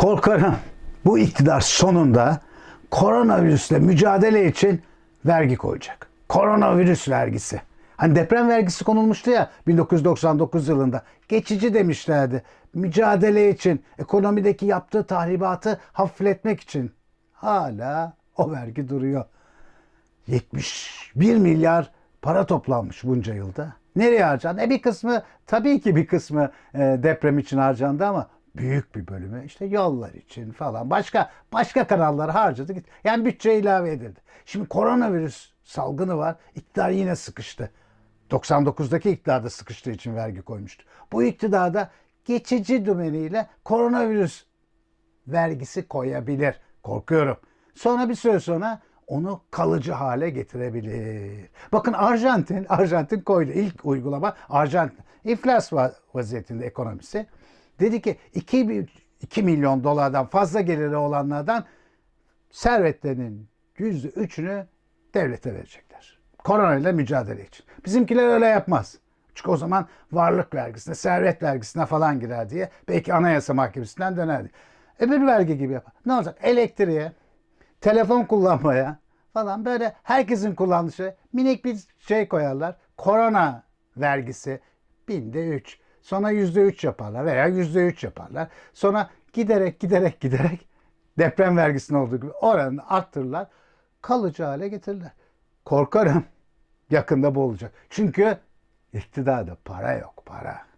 Korkarım bu iktidar sonunda koronavirüsle mücadele için vergi koyacak. Koronavirüs vergisi. Hani deprem vergisi konulmuştu ya 1999 yılında. Geçici demişlerdi. Mücadele için, ekonomideki yaptığı tahribatı hafifletmek için. Hala o vergi duruyor. 71 milyar para toplanmış bunca yılda. Nereye harcandı? E bir kısmı tabii ki bir kısmı e, deprem için harcandı ama büyük bir bölümü işte yollar için falan başka başka kanallara harcadı. gitti. Yani bütçe ilave edildi. Şimdi koronavirüs salgını var. İktidar yine sıkıştı. 99'daki iktidarda sıkıştığı için vergi koymuştu. Bu iktidarda geçici dümeniyle koronavirüs vergisi koyabilir. Korkuyorum. Sonra bir süre sonra onu kalıcı hale getirebilir. Bakın Arjantin, Arjantin koydu. İlk uygulama Arjantin. İflas va- vaziyetinde ekonomisi. Dedi ki 2, 2 milyon dolardan fazla geliri olanlardan servetlerinin %3'ünü devlete verecekler. Korona ile mücadele için. Bizimkiler öyle yapmaz. Çünkü o zaman varlık vergisine, servet vergisine falan girer diye belki anayasa mahkemesinden dönerdi. Öbür vergi gibi yapar. Ne olacak? Elektriğe, telefon kullanmaya falan böyle herkesin kullandığı şey minik bir şey koyarlar. Korona vergisi binde 3. Sonra yüzde üç yaparlar veya yüzde üç yaparlar. Sonra giderek giderek giderek deprem vergisinin olduğu gibi oranını arttırırlar. Kalıcı hale getirirler. Korkarım yakında bu olacak. Çünkü iktidarda para yok para.